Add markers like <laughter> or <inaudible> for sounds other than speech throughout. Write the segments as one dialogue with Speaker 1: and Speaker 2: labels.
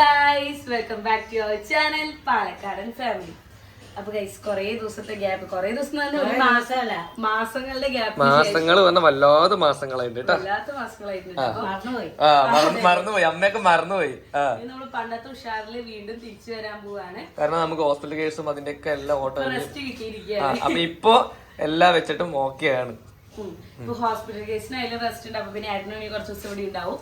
Speaker 1: Guys welcome back to your channel പാലക്കാടൻ family അപ്പൊ guys കൊറേ ദിവസത്തെ ഗ്യാപ്പ് കൊറേ ദിവസം എന്ന് പറഞ്ഞാൽ ഒരു മാസമല്ല മാസങ്ങളുടെ ഗ്യാപ്പ്
Speaker 2: മാസങ്ങൾ പറഞ്ഞ വല്ലാതെ മാസങ്ങളായിട്ട് കേട്ടോ.
Speaker 1: വല്ലാത്ത മാസങ്ങളായിട്ടുണ്ട്. അപ്പൊ മറന്നുപോയി.
Speaker 2: ആ മറന്ന് മറന്നുപോയി. അമ്മയൊക്കെ മറന്നുപോയി. ആ.
Speaker 1: ഇനി നമ്മൾ പണ്ടത്തെ ഉഷാറിൽ വീണ്ടും തിരിച്ചു വരാൻ പോവാണ്.
Speaker 2: കാരണം നമുക്ക് ഹോസ്പിറ്റൽ കേസും അതിന്റെ ഒക്കെ എല്ലാം ഓട്ടോ
Speaker 1: റെസ്റ്റ്
Speaker 2: അപ്പൊ ഇപ്പൊ എല്ലാം വെച്ചിട്ടും ഓക്കെയാണ്
Speaker 1: ഇപ്പൊ ഹോസ്പിറ്റൽ കേസിനായാലും റെസ്റ്റ് ഉണ്ട്. അപ്പൊ പിന്നെ ഇനി കുറച്ച് ദിവസം ഇവിടെ ഉണ്ടാവും.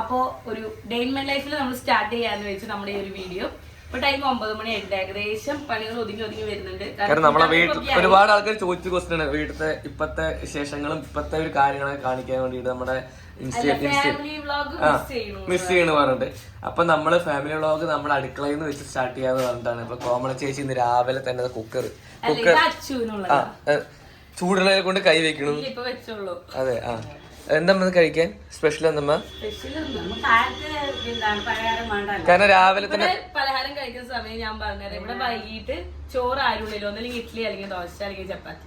Speaker 1: അപ്പോ ഒരു ഡേ ഇൻ മൈ ലൈഫിൽ നമ്മൾ സ്റ്റാർട്ട് ചെയ്യാന്ന് വെച്ച് നമ്മുടെ ഈ ഒരു വീഡിയോ. ഇപ്പൊ ടൈം ഒമ്പത് മണി ആയിട്ടുണ്ട് ഏകദേശം പണികൾ ഒതുങ്ങി ഒതുങ്ങി വരുന്നുണ്ട്.
Speaker 2: കാരണം നമ്മളെ വീട്ടിൽ ഒരുപാട് ആൾക്കാർ ചോദിച്ച ക്വസ്റ്റ്യൻ ആണ്. വീട്ടിലത്തെ ഇപ്പത്തെ വിശേഷങ്ങളും ഇപ്പത്തെ ഒരു കാര്യങ്ങളൊക്കെ കാണിക്കാൻ വേണ്ടിട്ട് നമ്മുടെ
Speaker 1: മിസ് ചെയ്യണു
Speaker 2: പറഞ്ഞിട്ട്. അപ്പൊ നമ്മൾ ഫാമിലി വ്ളോഗ് നമ്മൾ അടുക്കളയിൽ നിന്ന് വെച്ച് സ്റ്റാർട്ട് ചെയ്യാന്ന് പറഞ്ഞിട്ടാണ്. ഇപ്പൊ കോമള ചേച്ചി ഇന്ന് രാവിലെ തന്നെ കുക്കർ കുക്കർ ചൂടുള്ളതിനെ കൊണ്ട് കൈ വെക്കണു. അതെ ആ. എന്താ കഴിക്കാൻ? സ്പെഷ്യൽ എന്തമ്മ കാരണം രാവിലെ തന്നെ
Speaker 1: പലഹാരം കഴിക്കുന്ന സമയം ഞാൻ പറഞ്ഞത് ഇവിടെ വൈകിട്ട് ചോറ് ആരുള്ളില്ലോ ഒന്നല്ലെങ്കിൽ ഇഡ്ഡലി അല്ലെങ്കിൽ ദോശ അല്ലെങ്കിൽ ചപ്പാത്തി.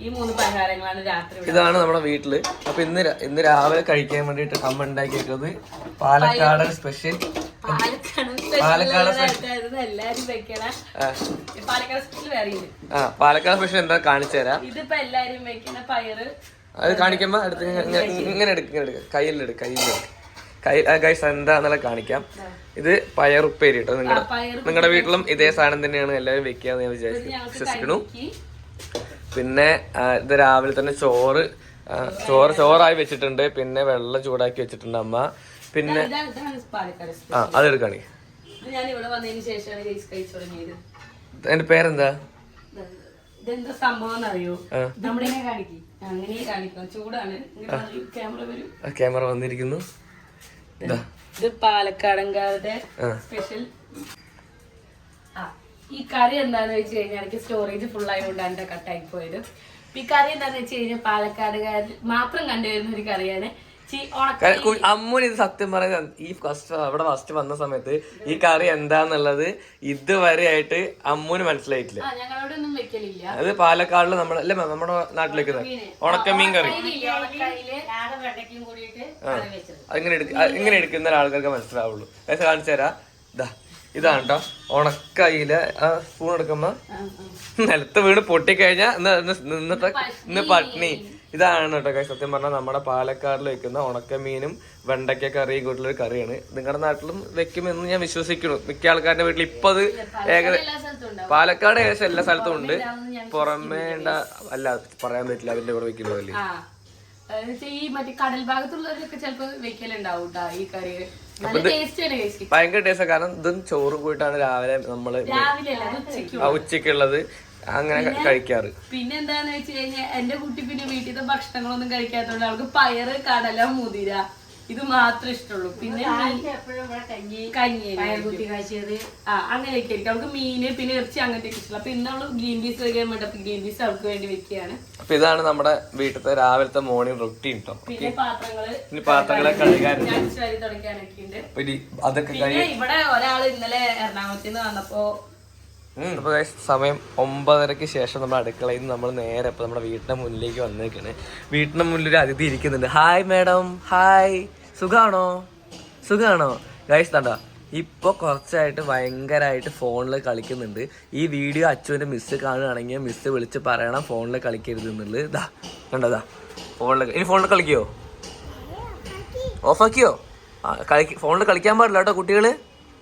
Speaker 1: ഈ മൂന്ന് പലഹാരങ്ങളാണ് രാത്രി
Speaker 2: ഇതാണ് നമ്മുടെ വീട്ടിൽ. അപ്പൊ ഇന്ന് ഇന്ന് രാവിലെ കഴിക്കാൻ വേണ്ടിട്ട് അമ്മ ഉണ്ടാക്കിയിരിക്കുന്നത് പാലക്കാടൻ സ്പെഷ്യൽ
Speaker 1: പാലക്കാട്. സ്പെഷ്യൽ പാലക്കാട്
Speaker 2: ആ. പാലക്കാട് സ്പെഷ്യൽ എന്താ കാണിച്ചു തരാം
Speaker 1: ഇതിപ്പോ എല്ലാരും വെക്കണ പയറ്
Speaker 2: അത് കാണിക്കുമ്പോ അടുത്ത് ഇങ്ങ- ഇങ്ങ- ഇങ്ങനെ എടുക്ക ഇങ്ങനെ എടുക്ക. കയ്യിലെടുക്ക കയ്യിലെടുക്ക കൈ ഗൈസ് എന്താന്നുള്ള കാണിക്കാം. ഇത് പയറുപ്പേരി കേട്ടോ നിങ്ങളുടെ നിങ്ങളുടെ വീട്ടിലും ഇതേ സാധനം തന്നെയാണ് എല്ലാവരും വെക്കാന്ന് ഞാൻ വിചാരിച്ചു വിശ്വസിക്കണു പിന്നെ ഇത് രാവിലെ തന്നെ ചോറ് ചോറ് ചോറായി വെച്ചിട്ടുണ്ട്. പിന്നെ വെള്ളം ചൂടാക്കി വെച്ചിട്ടുണ്ട് അമ്മ. പിന്നെ ആ അതെടുക്കാണി
Speaker 1: എന്റെ ഞാൻ ഇവിടെ വന്നതിന് ശേഷമാണ് കഴിച്ച് കഴിച്ചു തുടങ്ങിയത്
Speaker 2: എന്റെ പേരെന്താ
Speaker 1: ഇതെന്താ സംഭവം എന്നറിയോ
Speaker 2: നമ്മളിനെ
Speaker 1: നമ്മളിങ്ങനെ കാണിക്കും. അങ്ങനെ കാണിക്കാം ചൂടാണ്. ക്യാമറ വരും.
Speaker 2: ക്യാമറ വന്നിരിക്കുന്നു. ഇതാ
Speaker 1: പാലക്കാടൻകാരുടെ. സ്പെഷ്യൽ ഈ കറി എന്താന്ന് വെച്ച് കഴിഞ്ഞാൽ എനിക്ക് സ്റ്റോറേജ് ഫുൾ ആയതുകൊണ്ടാണ് എന്റെ കട്ടായി പോയത്. ഈ കറി എന്താന്ന് വെച്ച് കഴിഞ്ഞാൽ പാലക്കാടുകാരിൽ മാത്രം കണ്ടുവരുന്ന ഒരു കറിയാണ്.
Speaker 2: അമ്മൂന് ഇത് സത്യം പറയുന്നത് ഈ ഫസ്റ്റ് അവിടെ ഫസ്റ്റ് വന്ന സമയത്ത് ഈ കറി എന്താന്നുള്ളത് ഇതുവരെ ആയിട്ട് അമ്മൂന് മനസ്സിലായിട്ടില്ല.
Speaker 1: ആ ഒന്നും വെക്കലില്ല.
Speaker 2: അത് പാലക്കാടിൽ നമ്മളെ അല്ലേ നമ്മുടെ നാട്ടിലേക്ക് ഉണക്കമീൻ കറി. അങ്ങനെ ഇങ്ങനെ എടുക്കുന്ന ആൾക്കാർക്ക് മനസ്സിലാവുള്ളൂ. കാണിച്ചു തരാം. ഇതാ ഇതാണ് കേട്ടോ ഉണക്കയിൽ ആ സ്പൂൺ എടുക്കുമ്പോ. നിലത്ത് വീണ് പൊട്ടിക്കഴിഞ്ഞാ നിന്നിട്ട് ഇന്ന് പട്നി ഇതാണ് കേട്ടോ കൈ സത്യം പറഞ്ഞാൽ നമ്മുടെ പാലക്കാടിൽ വെക്കുന്ന ഉണക്കമീനും വെണ്ടയ്ക്ക കറിയും കൂട്ടിലൊരു കറിയാണ്. നിങ്ങളുടെ നാട്ടിലും വെക്കുമെന്ന് ഞാൻ വിശ്വസിക്കുന്നു. മിക്ക ആൾക്കാരുടെ വീട്ടിൽ ഇപ്പൊ അത് ഏകദേശം പാലക്കാട് ഏകദേശം എല്ലാ സ്ഥലത്തും ഉണ്ട്. പുറമേ അല്ല പറയാൻ പറ്റില്ല. അതിന്റെ കൂടെ വെക്കുന്നതല്ലേ
Speaker 1: ആ. ഈ മറ്റേ കടൽ ഭാഗത്തുള്ളവരൊക്കെ ചിലപ്പോ വെക്കലുണ്ടാവും ഈ കറി.
Speaker 2: ഭയങ്കര ടേസ്റ്റ് കാരണം ഇതും ചോറും കൂട്ടാണ് രാവിലെ നമ്മൾ ഉച്ചക്കുള്ളത് അങ്ങനെ കഴിക്കാറ്
Speaker 1: പിന്നെ എന്താന്ന് വെച്ച് കഴിഞ്ഞാൽ എന്റെ കുട്ടി പിന്നെ വീട്ടിലത്തെ ഭക്ഷണങ്ങളൊന്നും കഴിക്കാത്തതുകൊണ്ട് അവൾക്ക് പയറ് കടല മുതിര ഇത് മാത്രമേ ഇഷ്ടമുള്ളൂ പിന്നെ കഞ്ഞി ആ അങ്ങനെയൊക്കെ ആയിരിക്കും. അവൾക്ക് മീന് പിന്നെ ഇറച്ചി അങ്ങനത്തെ ഇഷ്ടമുള്ളൂ പിന്നെ ഇന്ന് അവൾ ഗ്രീൻ പീസ് വെക്കാൻ വേണ്ടി അപ്പൊ ഗ്രീൻ പീസ് അവൾക്ക് വേണ്ടി വെക്കുകയാണ്.
Speaker 2: അപ്പൊ ഇതാണ് നമ്മുടെ വീട്ടിലത്തെ രാവിലത്തെ മോർണിംഗ് റൊട്ടീൻ കേട്ടോ
Speaker 1: പിന്നെ പാത്രങ്ങൾ
Speaker 2: ഇനി പാത്രങ്ങളെ
Speaker 1: ഉണ്ട്.
Speaker 2: അതൊക്കെ
Speaker 1: ഇവിടെ ഒരാൾ ഇന്നലെ എറണാകുളത്ത് നിന്ന് വന്നപ്പോ
Speaker 2: അപ്പൊ guys, സമയം ഒമ്പതരക്ക് ശേഷം നമ്മൾ അടുക്കളയിൽ നിന്ന് നമ്മൾ നേരെ ഇപ്പൊ നമ്മുടെ വീടിന്റെ മുന്നിലേക്ക് വന്നേക്കാണ് വീടിന്റെ മുന്നിൽ ഒരു അതിഥി ഇരിക്കുന്നുണ്ട്. ഹായ് മാഡം ഹായ് സുഖാണോ? സുഖാണോ? ഗൈസ് തണ്ട ഇപ്പൊ കുറച്ചായിട്ട് ഭയങ്കരമായിട്ട് ഫോണിൽ കളിക്കുന്നുണ്ട്. ഈ വീഡിയോ അച്ഛന്റെ മിസ്സ് കാണുകയാണെങ്കിൽ മിസ്സ് വിളിച്ച് പറയണം ഫോണിൽ കളിക്കരുത് എന്നുള്ളത്. ഇതാ കണ്ടതാ ഫോണിൽ ഇനി ഫോണിൽ കളിക്കോ? ഓഫാക്കിയോ ആ കളി ഫോണിൽ കളിക്കാൻ പാടില്ല കേട്ടോ കുട്ടികൾ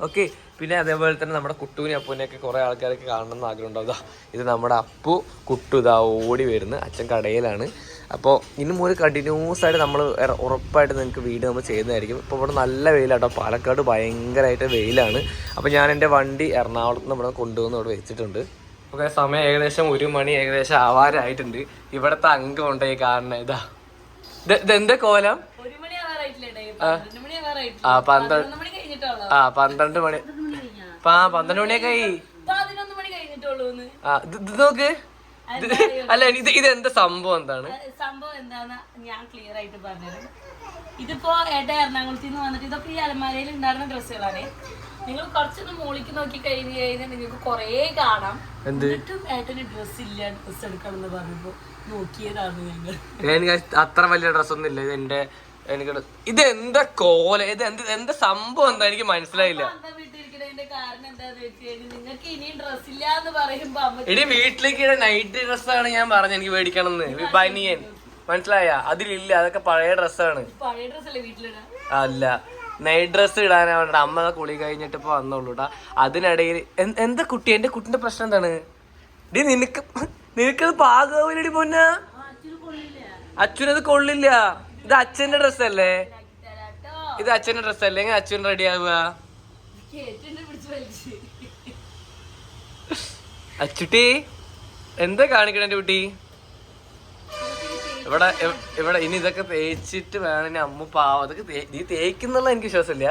Speaker 2: ഓക്കെ പിന്നെ അതേപോലെ തന്നെ നമ്മുടെ കുട്ടുവിനെ അപ്പൂനെയൊക്കെ കുറേ ആൾക്കാരൊക്കെ കാണണം എന്ന് ആഗ്രഹം ഉണ്ടാവും ഇത് നമ്മുടെ അപ്പു കുട്ടു ഇതാ ഓടി വരുന്നു. അച്ഛൻ കടയിലാണ്. അപ്പോൾ ഇന്നും ഒരു കണ്ടിന്യൂസ് ആയിട്ട് നമ്മൾ ഉറപ്പായിട്ട് നിങ്ങൾക്ക് വീഡിയോ നമ്മൾ ചെയ്യുന്നതായിരിക്കും. ഇപ്പോൾ ഇവിടെ നല്ല വെയിലാട്ടോ. പാലക്കാട് ഭയങ്കരമായിട്ട് വെയിലാണ്. അപ്പോൾ ഞാൻ എന്റെ വണ്ടി എറണാകുളത്ത് നിന്ന് ഇവിടെ കൊണ്ടുവന്ന് ഇവിടെ വെച്ചിട്ടുണ്ട്. ഓക്കെ സമയം ഏകദേശം ഒരു മണി ഏകദേശം ആവാറായിട്ടുണ്ട്. ഇവിടുത്തെ അംഗം ഉണ്ട് ഈ കാരണം ഇതാ. ഇത് ഇതെന്താ കോലം? ആ. പന്ത്രണ്ട് ആ പന്ത്രണ്ട് മണി പന്ത്രണ്ട് മണിയൊക്കെ ആയി ഇത് നോക്ക്. അല്ല ഇത് ഇത് എന്താ സംഭവം എന്താണ്?
Speaker 1: സംഭവം എന്താന്ന് ഞാൻ ക്ലിയർ ആയിട്ട് പറഞ്ഞത് ഇതിപ്പോ ഏട്ട എറണാകുളത്ത് നിന്ന് വന്നിട്ട് ഇതൊക്കെ ഈ അലമാരയിൽ ഉണ്ടായിരുന്ന ഡ്രസ്സുകളാണ്. നിങ്ങൾ കുറച്ചൊന്ന് മോളിക്ക് നോക്കി കഴിഞ്ഞു കഴിഞ്ഞാൽ നിങ്ങൾക്ക് കൊറേ കാണാം. എന്നിട്ടും ഏട്ടന് ഡ്രസ് ഇല്ല ഡ്രസ് എടുക്കണം എന്ന് പറഞ്ഞപ്പോ നോക്കിയതാണ് ഞങ്ങൾ.
Speaker 2: എനിക്ക് അത്ര വലിയ ഡ്രസ്സൊന്നും ഇല്ല. ഇത് എന്റെ എനിക്ക് ഇത് എന്താ കോല? ഇത് എന്ത് എന്താ സംഭവം എന്താ? എനിക്ക് മനസ്സിലായില്ല.
Speaker 1: പറയുന്നതിന്റെ കാരണം എന്താന്ന് വെച്ച് കഴിഞ്ഞാൽ നിങ്ങൾക്ക് ഇനിയും ഡ്രസ് ഇല്ല എന്ന് പറയുമ്പോ അമ്മ
Speaker 2: എടി വീട്ടിലേക്ക് നൈറ്റ് ഡ്രസ്സാണ് ഞാൻ പറഞ്ഞത് എനിക്ക് മേടിക്കണം എന്ന് ബനിയൻ മനസ്സിലായ? അതിലില്ല അതൊക്കെ പഴയ ഡ്രസ്സാണ്
Speaker 1: പഴയ ഡ്രസ് അല്ലേ
Speaker 2: നൈറ്റ് ഡ്രസ് ഇടാനാണ് അമ്മ കുളി കഴിഞ്ഞിട്ട് ഇപ്പൊ വന്നോളൂട്ടാ. അതിനിടയിൽ എന്താ കുട്ടി? എന്റെ കുട്ടിന്റെ പ്രശ്നം എന്താണ്? ഡി നിനക്ക് നിനക്കത് പാകാവില്ലടി പൊന്ന. അച്ഛനത് കൊള്ളില്ല. ഇത് അച്ഛന്റെ ഡ്രസ്സല്ലേ ഇത് അച്ഛന്റെ ഡ്രസ്സല്ലേ എങ്ങനെ അച്ഛൻ റെഡി ആവുക? അച്ചുട്ടി എന്താ കാണിക്കണ എന്റെ കുട്ടി? ഇവിടെ ഇവിടെ ഇനി ഇതൊക്കെ തേച്ചിട്ട് വേണം ഇനി അമ്മ പാവം. അതൊക്കെ നീ തേക്കുന്നുള്ള എനിക്ക് വിശ്വാസമില്ല.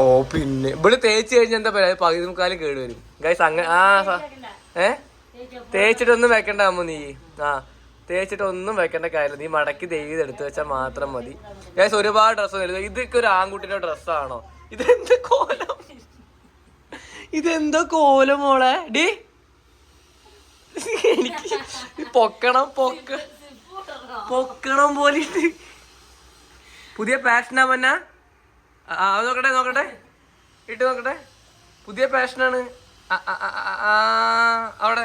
Speaker 2: ഓ പിന്നെ. ഇവിടെ തേച്ച് കഴിഞ്ഞാൽ എന്താ പറയാ? പകുതി മുക്കാലും കേട് വരും. ഗൈസ് അങ്ങനെ ആ ഏ? തേച്ചിട്ടൊന്നും വെക്കണ്ട അമ്മ നീ. ആ. തേച്ചിട്ട് ഒന്നും വെക്കേണ്ട കാര്യമില്ല. നീ മടക്കി ദൈവം എടുത്തു വെച്ചാൽ മാത്രം മതി. ഗൈസ് ഒരുപാട് ഡ്രസ്സ് വരുന്നത് ഇതൊക്കെ ഒരു ആൺകുട്ടിയുടെ ഡ്രസ്സാണോ ഇതെന്ത് കോലം? ഇതെന്തോ കോലം മോളെ? ഡി? എനിക്ക് പൊക്കണം പൊക്ക. പൊക്കണം പോലെ പുതിയ പാഷനാ പന്ന? ആ നോക്കട്ടെ നോക്കട്ടെ. ഇട്ട് നോക്കട്ടെ. പുതിയ പാഷനാണ് അവിടെ.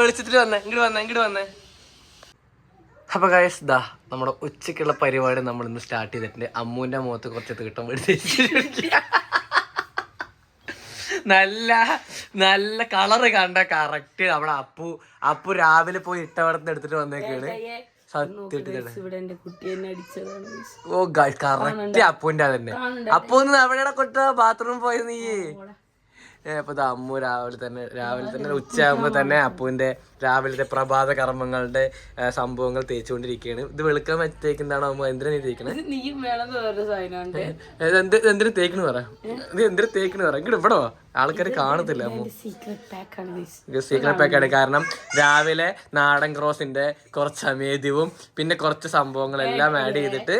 Speaker 2: വെളിച്ചത്തിൽ വന്നേ. ഇങ്ങോട്ട് വന്നേ ഇങ്ങോട്ട് വന്നേ. അപ്പൊ ഗൈസ് ദാ നമ്മുടെ ഉച്ചക്കുള്ള പരിപാടി നമ്മൾ ഇന്ന് സ്റ്റാർട്ട് ചെയ്തിട്ടുണ്ട്. അമ്മുവിന്റെ മുഖത്ത് കുറച്ച് തീട്ടം പിടിച്ച് നല്ല നല്ല കളറ് കണ്ട കറക്റ്റ് നമ്മുടെ അപ്പു അപ്പു രാവിലെ പോയി ഇട്ടവിടത്ത് എടുത്തിട്ട് വന്നേക്കാണ്. ഓ കറക്റ്റ് അപ്പുന്റെ അതന്നെ. അപ്പു ഒന്ന് അവിടെ കൊട്ട ബാത്റൂം പോയത് നീ. ഏ, അപ്പൊ അമ്മു രാവിലെ തന്നെ രാവിലെ തന്നെ ഉച്ചയാകുമ്പോ തന്നെ അപ്പുവിന്റെ രാവിലത്തെ പ്രഭാത കർമ്മങ്ങളുടെ സംഭവങ്ങൾ തേച്ചുകൊണ്ടിരിക്കുകയാണ്. ഇത് വെളുക്കാൻ തേക്കുന്നതാണോ അമ്മ? എന്തിനാ നീ തേക്കണേ?
Speaker 1: നീയും വേണം
Speaker 2: എന്തിനു തേക്കണ് പറ? ഇത് എന്തിനു തേക്കണ് പറ? ഇങ്ങോട്ട് ഇവിടെ? ആൾക്കാർ കാണത്തില്ല അമ്മു.
Speaker 1: സീക്രട്ട് പാക്ക് ആണ് guys.
Speaker 2: സീക്രട്ട് പാക്കാണ് കാരണം രാവിലെ നാടൻ ക്രോസിന്റെ കുറച്ച് അമേദ്യവും പിന്നെ കുറച്ച് സംഭവങ്ങളെല്ലാം ആഡ് ചെയ്തിട്ട്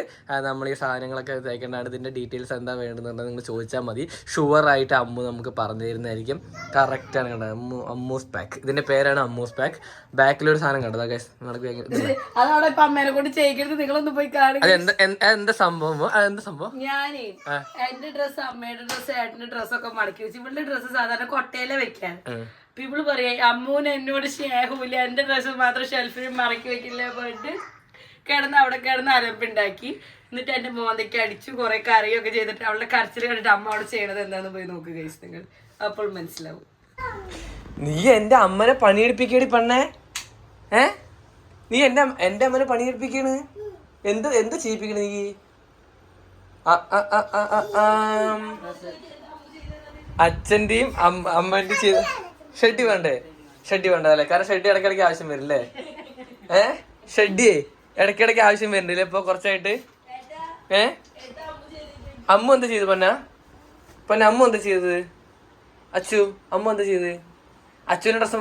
Speaker 2: നമ്മൾ ഈ സാധനങ്ങളൊക്കെ തേക്കേണ്ടതാണ്. ഇതിന്റെ ഡീറ്റെയിൽസ് എന്താ വേണ്ടതെന്നുള്ളത് നിങ്ങൾ ചോദിച്ചാൽ മതി. ഷുവർ ആയിട്ട് അമ്മു നമുക്ക് പറഞ്ഞു തരുന്നതായിരിക്കും കറക്റ്റ് ആണ് കണ്ടത്. അമ്മു അമ്മൂസ് പാക്ക്. ഇതിന്റെ പേരാണ് അമ്മൂസ് പാക്ക്. ബാക്കിലൊരു സാധനം കണ്ടതാ ഗൈസ് <laughs>
Speaker 1: അമ്മേനെ കൊണ്ട് ചെയ്യിക്കരുത്. നിങ്ങളൊന്ന് പോയി കാണുക
Speaker 2: അത് എന്താ എന്ത്- എന്താ സംഭവം? എന്താ സംഭവം?
Speaker 1: ഞാനേ എന്റെ ഡ്രസ്സ് അമ്മയുടെ ഡ്രസ്സ് ഏട്ടന്റെ ഡ്രസ്സൊക്കെ മടക്കി വെച്ച് ഇവളുടെ ഡ്രസ്സ് സാധാരണ കൊട്ടയിലെ വെക്കാൻ. ഇവൾ പറയാ അമ്മൂന് എന്നോട് സ്നേഹമില്ല. എന്റെ ഡ്രസ്സ് മാത്രം ഷെൽഫിൽ മടക്കി വെക്കില്ല പോയിട്ട് കിടന്ന് അവിടെ കിടന്ന് അരമ്പുണ്ടാക്കി എന്നിട്ട് എന്റെ മോന്തയ്ക്ക് അടിച്ചു കുറെ കറിയൊക്കെ ചെയ്തിട്ട് അവളുടെ കരച്ചിൽ കണ്ടിട്ട് അമ്മ അവിടെ ചെയ്യണത് എന്താണെന്ന് പോയി നോക്കുക ഗൈസ് നിങ്ങൾ. അപ്പോൾ മനസ്സിലാവും.
Speaker 2: നീ എന്റെ അമ്മനെ പണിയെടുപ്പിക്കടി പെണ്ണേ? ഏ? നീ എന്റെ എന്റെ അമ്മനെ പണിയെടുപ്പിക്കണ്? എന്ത് എന്ത് ചെയ്യിപ്പിക്കണ നീ. അച്ഛന്റെയും അമ്മ- അമ്മന്റെയും ചെയ്ത ഷെഡി വേണ്ടേ? ഷെഡി വേണ്ട അല്ലേ? കാരണം ഷെഡി ഇടയ്ക്കിടയ്ക്ക് ആവശ്യം വരില്ലേ? ഏ? ഷെഡിയേ ഇടയ്ക്കിടയ്ക്ക് ആവശ്യം വരുന്നില്ലേ ഇപ്പൊ കുറച്ചായിട്ട്? ഏ? അമ്മ എന്താ ചെയ്തു പൊന്ന? പൊന്ന അമ്മ എന്താ ചെയ്തത്? അച്ചു അമ്മ എന്താ ചെയ്ത്? അച്ചുവിന്റെ ഡ്രസ്സ്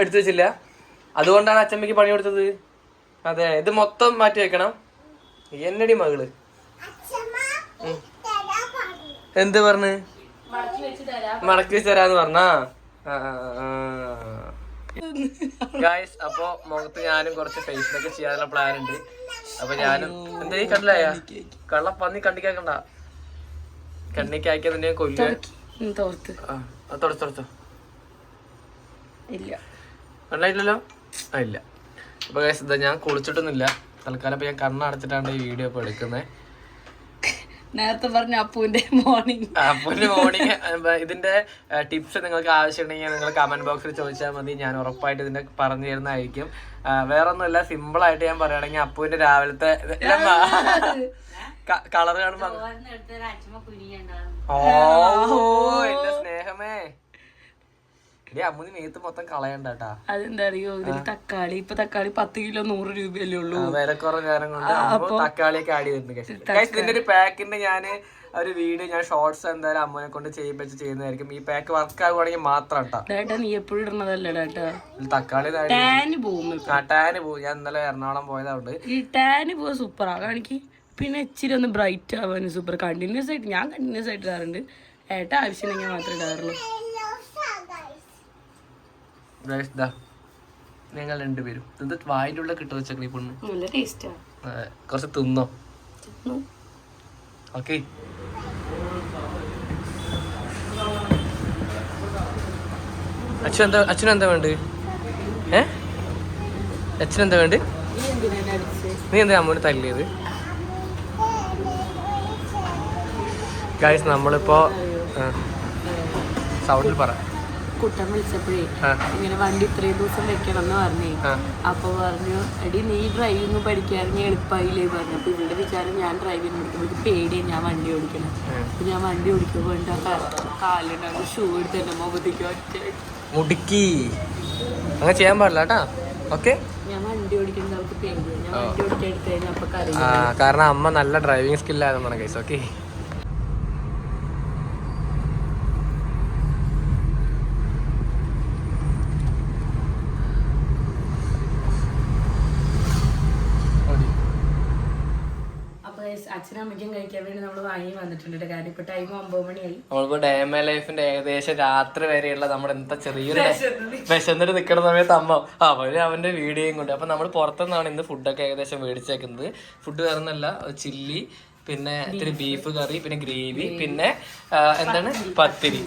Speaker 2: എടുത്തു വെച്ചില്ല. അതുകൊണ്ടാണ് അച്ചമ്മയ്ക്ക് പണി കൊടുത്തത്. അതെ ഇത് മൊത്തം മാറ്റി വെക്കണം. എന്നടി മകൾ. എന്ത് പറഞ്ഞ്?
Speaker 1: മടക്കി വെച്ച്
Speaker 2: തരാന്ന് പറഞ്ഞാ? ഗായ്സ് അപ്പൊ മുഖത്ത് ഞാനും കുറച്ച് ഫേസിലൊക്കെ ചെയ്യാനുള്ള പ്ലാൻ ഉണ്ട്. അപ്പൊ ഞാനും എന്തേ കണ്ടില്ലായ കള്ള പന്നി കണ്ണിക്കാക്കണ്ട കണ്ണിക്കാക്കിയ നിന്നെ കൊല്ലുക.
Speaker 1: തോർത്ത്.
Speaker 2: ആ അത് തുടച്ചു തുടച്ചോ
Speaker 1: ഇല്ല.
Speaker 2: ആ guys, ഇതാ ഞാൻ കുളിച്ചിട്ടൊന്നുമില്ല. തൽക്കാലം ഇപ്പൊ ഞാൻ കണ്ണടച്ചിട്ടാണ് ഈ വീഡിയോ ഇപ്പൊ എടുക്കുന്നത്
Speaker 1: നേരത്തെ പറഞ്ഞ അപ്പുവിന്റെ മോർണിംഗ്
Speaker 2: അപ്പുവിന്റെ മോർണിംഗ് ഇതിന്റെ ടിപ്സ് നിങ്ങൾക്ക് ആവശ്യമുണ്ടെങ്കിൽ നിങ്ങൾ കമന്റ് ബോക്സിൽ ചോദിച്ചാൽ മതി. ഞാൻ ഉറപ്പായിട്ട് ഇതിന്റെ പറഞ്ഞു തരുന്നതായിരിക്കും. ആ, വേറെ ഒന്നുമില്ല സിമ്പിൾ ആയിട്ട് ഞാൻ പറയുകയാണെങ്കിൽ അപ്പുവിന്റെ രാവിലത്തെ കളർ കാണുമ്പോ ഓ എന്റെ സ്നേഹമേ. അമ്മുനി മേത്ത് മൊത്തം കളയണ്ടാ കേട്ടാ
Speaker 1: അതെന്താ അറിയോ ഇതിൽ തക്കാളി ഇപ്പൊ തക്കാളി പത്ത് കിലോ നൂറ് രൂപയല്ലേ ഉള്ളൂ.
Speaker 2: വില കുറഞ്ഞ നേരം കൊണ്ട് തക്കാളിയൊക്കെ ആഡ് ചെയ്തിട്ടുണ്ട് Guys, ഇതിന്റെ ഒരു പാക്കിന്റെ ഞാൻ ഒരു വീഡിയോ ഞാൻ ഷോർട്സ് എന്തായാലും അമ്മനെ കൊണ്ട് ചെയ്യിപ്പിച്ച് ചെയ്യുന്നതായിരിക്കും. ഈ പാക്ക് വർക്ക് ആകുവാണെങ്കിൽ മാത്രം
Speaker 1: ഡേട്ടാ നീ എപ്പോഴും ഇടുന്നതല്ലേ ഡേട്ടാ
Speaker 2: തക്കാളി
Speaker 1: ടാന് പോകും
Speaker 2: കാട്ടാന് പോകും. ഞാൻ ഇന്നലെ എറണാകുളം പോയതുകൊണ്ട്
Speaker 1: ഈ ടാന് പോവാ സൂപ്പറാ. കാണിക്ക് പിന്നെ ഇച്ചിരി ഒന്ന് ബ്രൈറ്റ് ആവാൻ സൂപ്പർ കണ്ടിന്യൂസ് ആയിട്ട് ഞാൻ കണ്ടിന്യൂസ് ആയിട്ട് ഇടാറുണ്ട്. ഏട്ട ആവശ്യമുണ്ടെങ്കിൽ മാത്രമേ ഇടാറുള്ളൂ.
Speaker 2: ഞങ്ങൾ രണ്ടുപേരും. ഇത് വായിലുള്ള ഉള്ളിൽ കിട്ടുമോ ചക്കരി
Speaker 1: നല്ല
Speaker 2: ടേസ്റ്റാണ് കുറച്ച് തിന്നോ. ഓക്കെ അച്ഛൻ എന്താ അച്ഛൻ എന്താ വേണ്ടത് ഏ? അച്ഛൻ എന്താ വേണ്ടത്
Speaker 1: നീ
Speaker 2: എന്താ അമ്മോട് തല്ലിയത്? ഗൈസ് നമ്മളിപ്പോ സൗണ്ടിൽ പറ.
Speaker 1: കുട്ടൻ വിളിച്ചപ്പോഴേ ഇങ്ങനെ വണ്ടി ഇത്രയും ദിവസം വെക്കണം എന്ന് പറഞ്ഞേ. അപ്പൊ പറഞ്ഞു എടി നീ ഡ്രൈവിംഗ് പഠിക്കാണെങ്കിൽ എളുപ്പമായില്ലേ? പറഞ്ഞു. അപ്പൊ ഇവിടെ വിചാരം ഞാൻ ഡ്രൈവിംഗ് പഠിക്കുമ്പോൾ പേടിയാണ് ഞാൻ വണ്ടി ഓടിക്കണം. അപ്പൊ ഞാൻ വണ്ടി ഓടിക്കുമ്പോൾ എന്റെ കാലുണ്ടാകും ഷൂ എടുത്ത് എന്റെ മുഖത്തേക്ക് ഒറ്റ
Speaker 2: മുടുക്കി. അങ്ങനെ ചെയ്യാൻ പാടില്ല കേട്ടാ. ഓക്കെ കാരണം അമ്മ നല്ല ഡ്രൈവിംഗ് സ്കില്ലായിരുന്നു ഗൈസ് ഓക്കെ
Speaker 1: അപ്പൊ guys, അച്ഛനും അമ്മയ്ക്കും കഴിക്കാൻ വേണ്ടി നമ്മൾ വാങ്ങി വന്നിട്ടുണ്ട് ട്ടോ. കാര്യം ഇപ്പൊ ടൈം ഒമ്പത് മണിയായി.
Speaker 2: നമ്മളിപ്പോ ഡേമ ലൈഫിന്റെ ഏകദേശം രാത്രി വരെയുള്ള നമ്മുടെ എന്താ ചെറിയൊരു വിശന്നിട്ട് നിൽക്കുന്ന സമയത്ത് അമ്മ അവർ അവന്റെ വീഡിയോയും കൊണ്ട് അപ്പൊ നമ്മൾ പുറത്തുനിന്നാണ് ഇന്ന് ഫുഡൊക്കെ ഏകദേശം മേടിച്ചേക്കുന്നത്. ഫുഡ് വേറൊന്നല്ല ചില്ലി പിന്നെ ഇത്തിരി ബീഫ് കറി പിന്നെ ഗ്രേവി പിന്നെ എന്താണ്? പത്തിരി.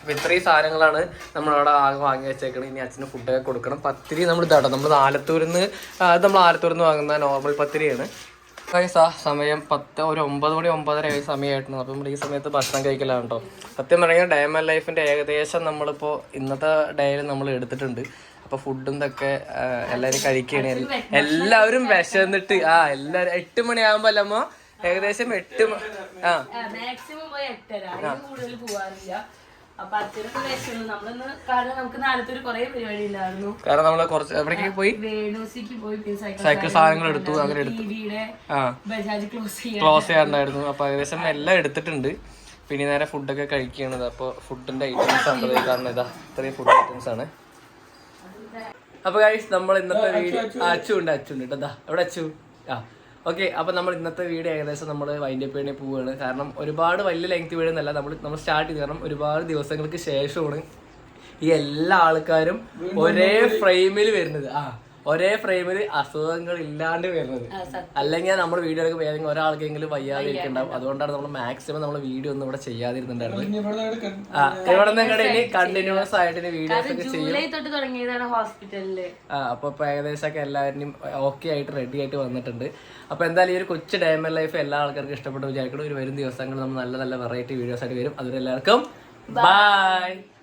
Speaker 2: അപ്പൊ ഇത്രയും സാധനങ്ങളാണ് നമ്മളവിടെ ആകെ വാങ്ങി വെച്ചേക്കണം ഇനി അച്ഛന് ഫുഡൊക്കെ കൊടുക്കണം. പത്തിരി നമ്മൾ ഇതാട്ടോ നമ്മൾ ആലത്തൂരിന്ന് അത് നമ്മൾ ആലത്തൂരിൽ നിന്ന് വാങ്ങുന്ന നോർമൽ പത്തിരിയാണ്. ഗൈസ് ആ സമയം പത്ത് ഒരു ഒമ്പത് മണി ഒമ്പതര ആയ സമയമായിട്ടുണ്ട് അപ്പം നമ്മൾ ഈ സമയത്ത് ഭക്ഷണം കഴിക്കലാണ് കേട്ടോ സത്യം പറഞ്ഞാൽ ഡയമണ്ട് ലൈഫിന്റെ ഏകദേശം നമ്മളിപ്പോൾ ഇന്നത്തെ ഡേയിൽ നമ്മൾ എടുത്തിട്ടുണ്ട്. അപ്പോൾ ഫുഡും ഇതൊക്കെ എല്ലാവരും കഴിക്കുകയാണ് എല്ലാവരും വിശന്നിട്ട് ആ എല്ലാവരും എട്ട് മണിയാകുമ്പോൾ അല്ലമ്മോ ഏകദേശം എട്ട് ആ.
Speaker 1: അപ്പൊ കാരണം നമുക്ക് നാലത്തൊരു കുറെ പരിപാടി
Speaker 2: കാരണം നമ്മൾ കുറച്ച് എവിടേക്ക് പോയി?
Speaker 1: വേണൂസിക്ക് പോയി പിന്നെ സൈക്കിൾ
Speaker 2: സൈക്കിൾ സാധനങ്ങൾ എടുത്തു അങ്ങനെ എടുത്തു. ആ.
Speaker 1: ബജാജ് ക്ലോസ് ചെയ്യാൻ.
Speaker 2: ക്ലോസ് ചെയ്യാണ്ടായിരുന്നു അപ്പോൾ ഏകദേശം എല്ലാം എടുത്തിട്ടുണ്ട്. പിന്നെ നേരെ ഫുഡൊക്കെ കഴിക്കുകയാണത്. അപ്പോൾ ഫുഡിന്റെ ഐറ്റംസ് ആണ് കാരണം ഇതാ ഇത്രയും ഫുഡ് ഐറ്റംസ് ആണ്. അപ്പൊ നമ്മൾ ഇന്നത്തെ വീഡിയോ അച്ചു ഉണ്ട് അച്ചു ഉണ്ട് കേട്ടോ. എവിടെ അച്ചു? ആ. ഓക്കെ അപ്പോൾ നമ്മൾ ഇന്നത്തെ വീഡിയോ ഏകദേശം നമ്മൾ വൈൻഡപ്പ് ചെയ്യണേ പോവുകയാണ് കാരണം ഒരുപാട് വലിയ ലെങ്ത് വീഡിയോ എന്നല്ല നമ്മൾ നമ്മൾ സ്റ്റാർട്ട് ചെയ്ത് കാരണം ഒരുപാട് ദിവസങ്ങൾക്ക് ശേഷമാണ് ഈ എല്ലാ ആൾക്കാരും ഒരേ ഫ്രെയിമിൽ വരുന്നത്. ആ. ഒരേ ഫ്രെയിമിൽ അസുഖങ്ങൾ ഇല്ലാണ്ട് വരുന്നത്. അല്ലെങ്കിൽ നമ്മൾ വീഡിയോ എടുക്കുമ്പോൾ ഏതെങ്കിലും ഒരാൾക്കെങ്കിലും വയ്യാതെ ഇരിക്കുന്നുണ്ടാവും അതുകൊണ്ടാണ് നമ്മൾ മാക്സിമം നമ്മൾ വീഡിയോ ഒന്നും ഇവിടെ ചെയ്യാതിരുന്നുണ്ടായിരുന്നത് ആ ഇവിടെ നിന്ന് ഇനി കണ്ടിന്യൂസ് ആയിട്ട് വീഡിയോസ് ഒക്കെ ചെയ്യും. ആ അപ്പോൾ ഇപ്പോൾ ഏകദേശമൊക്കെ എല്ലാവരും ഓക്കെ ആയിട്ട് റെഡി ആയിട്ട് വന്നിട്ടുണ്ട്. അപ്പൊ എന്തായാലും ഈ ഒരു കൊച്ചു ഡയമണ്ട് ലൈഫ് എല്ലാ ആൾക്കാർക്കും ഇഷ്ടപ്പെട്ടു വിചാരിക്കണം ഒരു വരും ദിവസങ്ങൾ നമ്മൾ നല്ല നല്ല വെറൈറ്റി വീഡിയോസ് ആയിട്ട് വരും. അതിലെല്ലാവർക്കും ബൈ